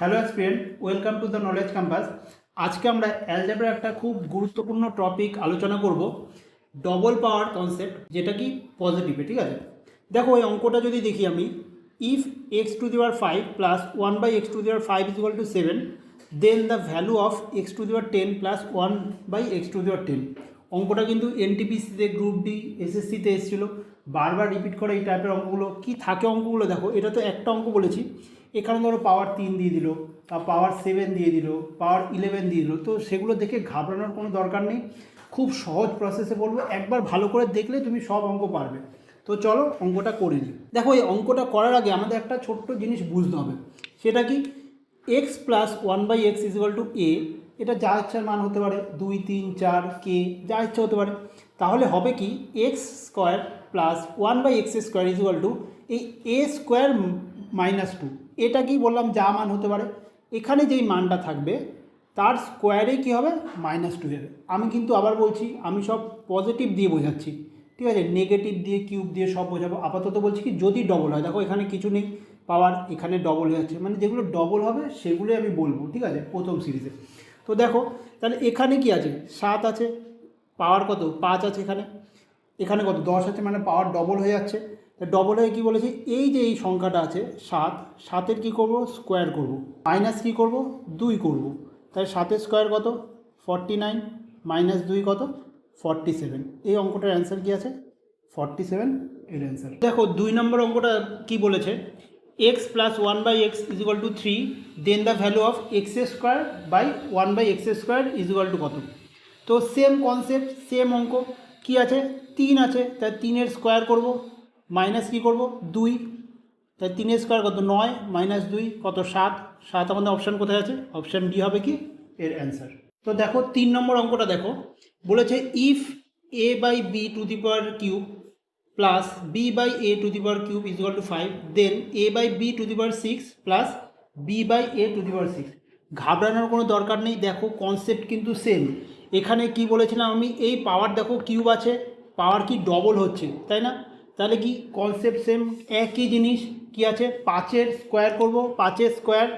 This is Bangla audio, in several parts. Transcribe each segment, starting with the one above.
Hello aspirant welcome to the knowledge campus আজকে আমরা অ্যালজেব্রার একটা খুব গুরুত্বপূর্ণ টপিক আলোচনা করব ডবল পাওয়ার কনসেপ্ট যেটা কি পজিটিভে ঠিক আছে? দেখো, এই অঙ্কটা যদি দেখি আমি if x to the power five plus one by x to the power five is two seven then the value of x to the power ten plus one by x to the power ten অঙ্কটা কিন্তু এনটিপিসিতে গ্রুপ ডি এসএসসিতে এসেছিল। বারবার রিপিট করে এই টাইপের অঙ্কগুলো। কি থাকে অঙ্কগুলো? দেখো, এটা তো একটা অঙ্ক বলেছি। এখানে ধরো পাওয়ার তিন দিয়ে দিল, বা পাওয়ার সেভেন দিয়ে দিল পাওয়ার ইলেভেন দিয়ে দিল, তো সেগুলো দেখে ঘাবড়ানোর কোনো দরকার নেই। খুব সহজ প্রসেসে বলব, একবার ভালো করে দেখলে তুমি সব অঙ্ক পারবে। তো চলো অঙ্কটা করে নিই। দেখো এই অঙ্কটা করার আগে আমাদের একটা ছোট্ট জিনিস বুঝতে হবে, সেটা কি? X plus one by x is equal to a এটা যা ইচ্ছার মান হতে পারে, দুই, তিন, চার কে যা ইচ্ছা হতে পারে। তাহলে হবে কি x square plus one by x square is equal to এই এ স্কোয়ার মাইনাস টু এটা কি বললাম যা মান হতে পারে। এখানে যেই মানটা থাকবে, তার স্কোয়ারে কী হবে? মাইনাস টু হবে। আমি কিন্তু আবার বলছি, আমি সব পজিটিভ দিয়ে বোঝাচ্ছি। ঠিক আছে? নেগেটিভ দিয়ে কিউব দিয়ে সব বোঝাবো। আপাতত বলছি কি, যদি ডবল হয়, দেখো এখানে কিছু নেই পাওয়ার এখানে ডবল হয়ে যাচ্ছে। মানে যেগুলো ডবল হবে, সেগুলোই আমি বলব, ঠিক আছে? প্রথম সিরিজে তো দেখো, তাহলে এখানে কি আছে? সাত আছে পাওয়ার কত? পাঁচ আছে এখানে। এখানে কত? দশ আছে মানে পাওয়ার ডবল হয়ে যাচ্ছে। ডবল হয়ে কী বলেছি? এই যে এই সংখ্যাটা আছে, সাত, সাতের কী করব? স্কোয়ার করব। মাইনাস কী করব? দুই করব। তাই সাতের স্কোয়ার কত? ফর্টি নাইন মাইনাস দুই কত? ফর্টি সেভেন এই অঙ্কটার অ্যান্সার কী আছে? ফর্টি সেভেন এর অ্যান্সার দেখো, দুই নম্বর অঙ্কটা কি বলেছে? X plus one by x is equal to three then the value of x square by one by x square is equal to কত? তো সেম কনসেপ্ট সেম অঙ্ক। কি আছে? তিন আছে। তাই তিনের স্কোয়ার করব। মাইনাস কী করব? দুই। তাই তিনের স্কোয়ার কত? নয়। মাইনাস দুই, কত? সাত। সাত আমাদের অপশান কোথায় আছে? অপশান ডি হবে কি? এর অ্যান্সার তো দেখো, তিন নম্বর অঙ্কটা দেখো। বলেছে if a by b to the power cube plus b by a to the power cube is two five then a by b to the power six plus b by a to the power six ঘাবড়ানোর কোনো দরকার নেই। দেখো কনসেপ্ট কিন্তু সেম এখানে কি বলেছিলাম আমি? এই পাওয়ার দেখো কিউব আছে। পাওয়ার কি ডবল হচ্ছে, তাই না? তাহলে কি কনসেপ্ট সেম একই জিনিস কি আছে? পাঁচের স্কোয়ার করব, পাঁচের স্কোয়ার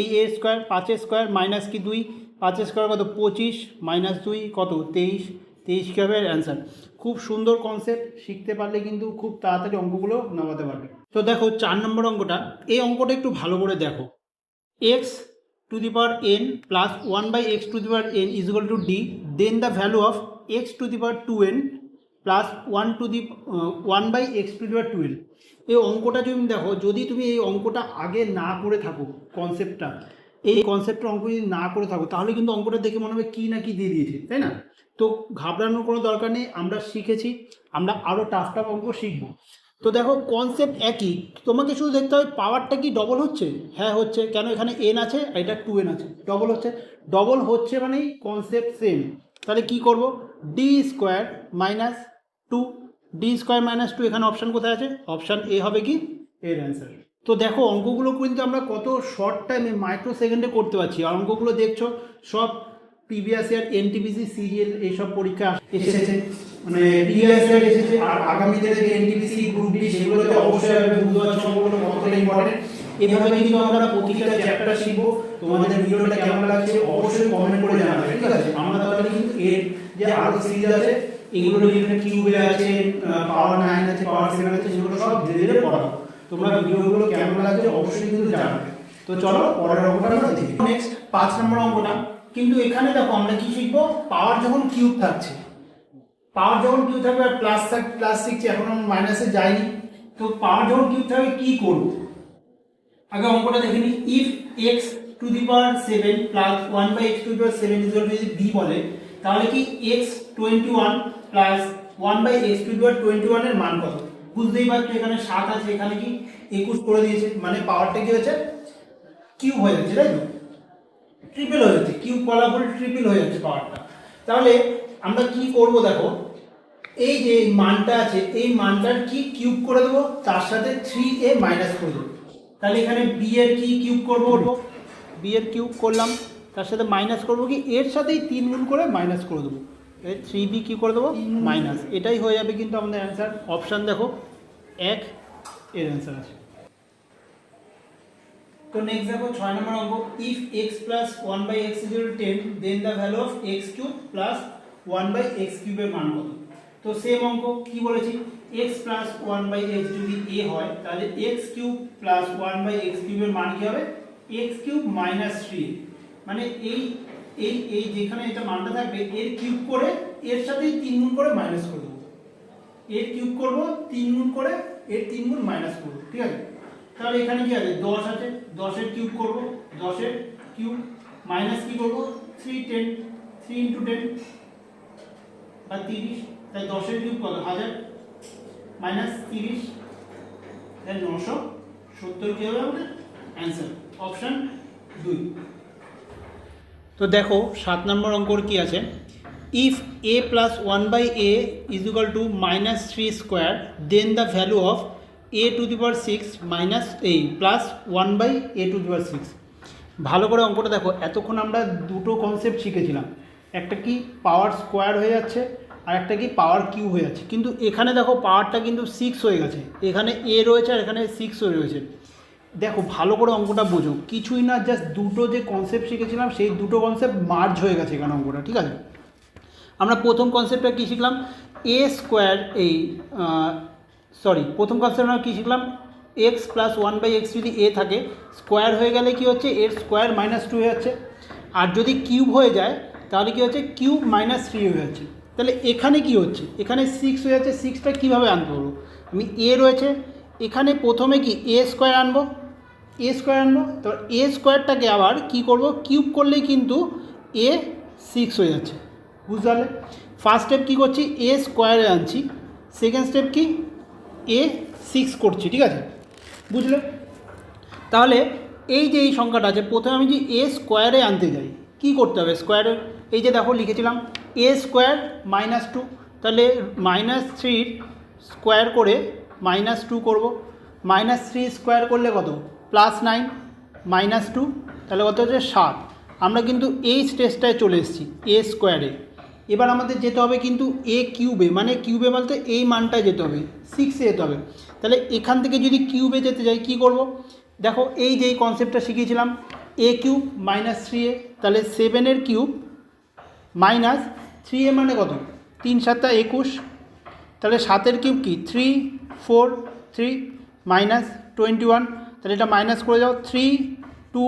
এই এ স্কোয়ার পাঁচের স্কোয়ার মাইনাস কি দুই? পাঁচের স্কোয়ার কত? পঁচিশ মাইনাস দুই, কত? তেইশ। তেইশ কী হবে? অ্যান্সার খুব সুন্দর কনসেপ্ট শিখতে পারলে কিন্তু খুব তাড়াতাড়ি অঙ্কগুলো নামাতে পারবে। তো দেখো, চার নম্বর অঙ্কটা, এই অঙ্কটা একটু ভালো করে দেখো। X to the power n plus one by x to the power n is equal to d then the value of x to the power two n plus one to the one by x to the twelve এই অঙ্কটা যদি দেখো, যদি তুমি এই অঙ্কটা আগে না করে থাকো কনসেপ্টটা এই কনসেপ্টের অঙ্ক যদি না করে থাকো, তাহলে কিন্তু অঙ্কটা দেখে মনে হবে কী না কী দিয়ে দিয়েছে, তাই না? তো ঘাবড়ানোর কোনো দরকার নেই, আমরা শিখেছি, আমরা আরও টাফ টাফ অঙ্ক শিখব। তো দেখো কনসেপ্ট একই, তোমাকে শুধু দেখতে হবে পাওয়ারটা কি ডবল হচ্ছে? হ্যাঁ হচ্ছে। কেন এখানে এন আছে আর এটা টু এন আছে? ডবল হচ্ছে। ডবল হচ্ছে মানেই কনসেপ্ট সেম তাহলে কি করব? D square minus two d square minus two এখানে অপশান কোথায় আছে? অপশান এ হবে কি? এর অ্যান্সার তো দেখো অঙ্কগুলো কিন্তু আমরা কত শর্ট টাইমে মাইক্রো সেকেন্ডে করতে পারছি। আর অঙ্কগুলো দেখছ সব প্রিভিয়াস ইয়ার এনটিপিসি সিরিয়াল এইসব পরীক্ষা এসেছে। মানে প্রিভিয়াস ইয়ার এসেছে। আর আগামী দিনে যে এনটিপিসি গ্রুপ ডি সেগুলোতে অবশ্যই বুঝতে পারছ অঙ্কগুলো কতটা ইম্পর্টেন্ট এভাবে কিন্তু আমরা প্রতিটা চ্যাপ্টার শিখব। তোমাদের ভিডিওটা কেমন লাগছে অবশ্যই কমেন্ট করে জানাবে। ঠিক আছে? আমরা তাহলে কিন্তু এর যে আরও সিরিজ আছে এগুলো যেখানে কিউবে আছে পাওয়ার নাইন আছে, পাওয়ার সেভেন আছে, সেগুলো সব ধীরে ধীরে পড়াবো তোমরা ভিডিওগুলো কেমন লাগছে অবশ্যই কিন্তু জানাবে। তো চলো, পরের অঙ্কটা আমরা দেখি। নেক্সট পাঁচ নম্বর অঙ্কটা। কিন্তু এখানে দেখো, আমরা কি শিখব? পাওয়ার যখন কিউব থাকছে, পাওয়ার যখন কিউব থাকবে, আর প্লাস প্লাস শিখছি এখন মাইনাসে যাইনি, তো পাওয়ার যখন কিউব থাকবে, কি করব? আগে অঙ্কটা দেখে নিই। If x to the power seven plus one by x to the power seven is b বলে তাহলে কি x twenty one plus one by x to the power twenty ওয়ানের মান কত? বুঝতেই পারছ, এখানে সাত আছে, এখানে কি একুশ করে দিয়েছে মানে পাওয়ারটা কি হয়েছে? কিউব হয়ে যাচ্ছে, তাই তো? ট্রিপল হয়ে যাচ্ছে কিউব ফলাফল ট্রিপল হয়ে যাচ্ছে পাওয়ারটা তাহলে আমরা কি করব দেখো, এই যে মানটা আছে, এই মানটার কি কিউব করে দেবো? তার সাথে থ্রি এ মাইনাস করে দেবো। তাহলে এখানে বি এর কি কিউব করব বি এর কিউব করলাম। তার সাথে মাইনাস করব কি? এর সাথেই তিন গুণ করে মাইনাস করে দেবো। থ্রি বি কী করে দেবো? মাইনাস এটাই হয়ে যাবে কিন্তু আমাদের অ্যান্সার অপশান দেখো। এক এর অ্যান্সার আছে। তো নেক্সট দেখো ছয় নম্বর অঙ্ক। If x plus one by x equal ten then the value of x cube plus one by x কিউবের মান কত? তো সেম অঙ্ক। কি বলেছি? X plus one by x যদি এ হয় তাহলে x cube plus one by x কিউবের মান কী হবে? এক্স কিউব মাইনাস থ্রি মানে এই এই এই যেখানে এটা মানটা থাকবে, এর কিউব করে এর সাথে তিন গুণ করে মাইনাস করে দেবো। এর কিউব করব, তিন গুণ করে এর তিন গুণ মাইনাস করব, ঠিক আছে? তাহলে এখানে কি আছে? দশ আছে, দশের কিউব করব, দশের কিউব মাইনাস কি করব? Three ten three into ten আর তিরিশ, তাই দশের কিউব কত? হাজার মাইনাস তিরিশ তাই নশো, সত্তর কি হবে আমাদের? অ্যান্সার অপশান দুই। তো দেখো, সাত নম্বর অঙ্কর কি আছে? If a plus one by a is equal to minus three square then the value of a to the power six minus এই plus one by a to the power six ভালো করে অঙ্কটা দেখো, এতক্ষণ আমরা দুটো কনসেপ্ট শিখেছিলাম। একটা কি পাওয়ার স্কোয়ার হয়ে যাচ্ছে, আর একটা কি পাওয়ার কিউ হয়ে যাচ্ছে। কিন্তু এখানে দেখো পাওয়ারটা কিন্তু সিক্স হয়ে গেছে। এখানে এ রয়েছে আর এখানে সিক্স হয়ে রয়েছে। দেখো, ভালো করে অঙ্কটা বোঝো। কিছুই না জাস্ট দুটো যে কনসেপ্ট শিখেছিলাম, সেই দুটো কনসেপ্ট মার্জ হয়ে গেছে এখানে অঙ্কটা, ঠিক আছে? আমরা প্রথম কনসেপ্টটা কী শিখলাম? এ স্কোয়ার এই সরি প্রথম কনসেপ্ট আমরা কী শিখলাম? X plus one by x যদি এ থাকে স্কোয়ার হয়ে গেলে কি হচ্ছে? এর স্কোয়ার মাইনাস টু হয়ে যাচ্ছে। আর যদি কিউব হয়ে যায়, তাহলে কি হচ্ছে? কিউব মাইনাস থ্রি হয়ে যাচ্ছে। তাহলে এখানে কি হচ্ছে? এখানে সিক্স হয়ে যাচ্ছে। সিক্সটা কীভাবে আনতে পারব? আমি এ রয়েছে। এখানে প্রথমে কি এ স্কোয়ার আনব? এ স্কোয়ার আনব। তো এ স্কোয়ারটাকে আবার কি করব? কিউব করলেই কিন্তু এ সিক্স হয়ে যাচ্ছে। বুঝতে পারলে ফার্স্ট স্টেপ কী করছি? এ স্কোয়ারে আনছি। সেকেন্ড স্টেপ কি? এ সিক্স করছি, ঠিক আছে? বুঝলে? তাহলে এই যে এই সংখ্যাটা আছে, প্রথমে আমি যে এ স্কোয়ারে আনতে যাই, কি করতে হবে? স্কোয়ারে এই যে দেখো, লিখেছিলাম এ স্কোয়ার মাইনাস টু তাহলে মাইনাস থ্রির স্কোয়ার করে মাইনাস টু করব। মাইনাস থ্রি স্কোয়ার করলে কত? প্লাস নাইন মাইনাস টু তাহলে কত হচ্ছে সাত। আমরা কিন্তু এই স্টেজটায় চলে এসেছি এ। স্কোয়ারে এবার আমাদের যেতে হবে কিন্তু এ কিউবে মানে কিউবে বলতে এই মানটায় যেতে হবে সিক্সে যেতে হবে। তাহলে এখান থেকে যদি কিউবে যেতে যাই, কি করব? দেখো এই যে এই কনসেপ্টটা শিখিয়েছিলাম a cube minus three a তাহলে সেভেনের কিউব মাইনাস থ্রি এ মানে কত? তিন সাতটা একুশ। তাহলে সাতের কিউব কি? Three four three minus twenty one তাহলে এটা মাইনাস করে যাও থ্রি টু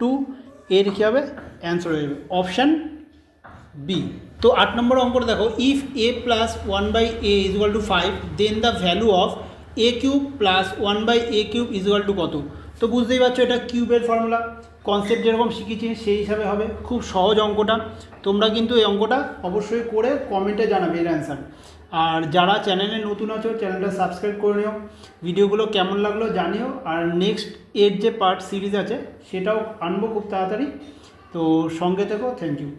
টু এর কী হবে? অ্যান্সার হয়ে যাবে। অপশান বি তো আট নম্বর অঙ্কটা দেখো if a plus one by a is equal to five then the value of a cube plus one by a cube is equal to কত? তো বুঝতেই পারছ এটা কিউবের ফর্মুলা কনসেপ্ট যেরকম শিখেছি, সেই হিসাবে হবে। খুব সহজ অঙ্কটা। তোমরা কিন্তু এই অঙ্কটা অবশ্যই করে কমেন্টে জানাবে এর অ্যান্সার আর যারা চ্যানেলে নতুন আছো, চ্যানেলটা সাবস্ক্রাইব করে নিও। ভিডিওগুলো কেমন লাগল জানিও। আর নেক্সট এর যে পার্ট সিরিজ আছে, সেটাও আনব খুব তাড়াতাড়ি। তো সঙ্গে থেকো থ্যাংক ইউ